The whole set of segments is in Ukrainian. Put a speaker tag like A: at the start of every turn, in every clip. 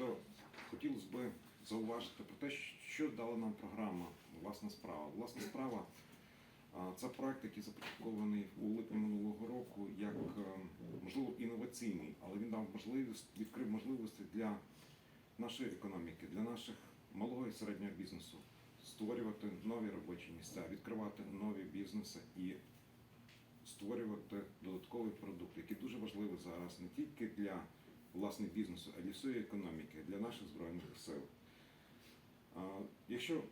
A: то хотілося б зауважити про те, що дала нам програма Власна справа. Власна справа це проект, який започаткований у липні минулого року як е, можливо інноваційний, але він дав можливість, відкрив можливості для нашої економіки, для наших малого і середнього бізнесу створювати нові робочі місця, відкривати нові бізнеси і створювати додатковий продукт, який дуже важливий зараз не тільки для власне бізнесу, а й економіки, для наших збройних сил. Якщо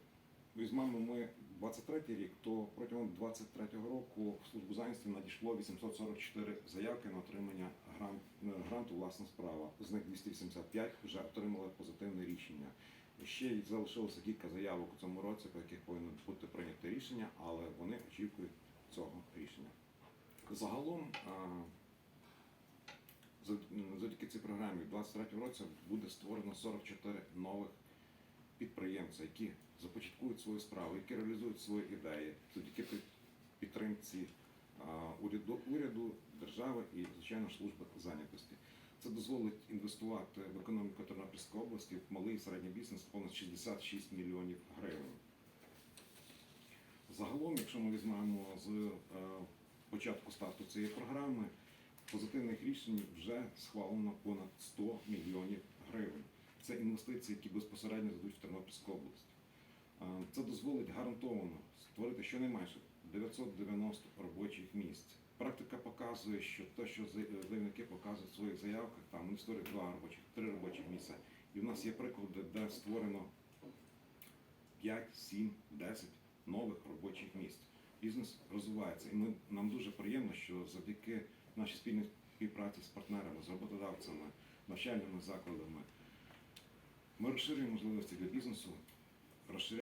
A: візьмемо ми 23 рік, то протягом 23 року в службу зайнятості надійшло 844 заявки на отримання грант, гранту власна справа. З них 285 вже отримали позитивне рішення. Ще залишилося кілька заявок у цьому році, по яких повинно бути прийнято рішення, але вони очікують цього рішення. Загалом, завдяки цій програмі в 2023 році буде створено 44 нових підприємця, які започаткують свою справу, які реалізують свої ідеї завдяки підтримці уряду, уряду, держави і, звичайно, служби зайнятості. Це дозволить інвестувати в економіку Тернопільської області в малий і середній бізнес понад 66 мільйонів гривень. Загалом, якщо ми візьмемо з е, початку старту цієї програми, позитивних рішень вже схвалено понад 100 мільйонів гривень. Це інвестиції, які безпосередньо дадуть в Тернопільську область. Це дозволить гарантовано створити щонайменше 990 робочих місць. Практика показує, що те, що заявники показують в своїх заявках, там вони створюють два робочих, три робочих місця. І в нас є приклади, де створено 5, 7, 10 нових робочих місць. Бізнес розвивається, і ми нам дуже приємно, що завдяки нашій спільній співпраці з партнерами, з роботодавцями, навчальними закладами, ми розширюємо можливості для бізнесу,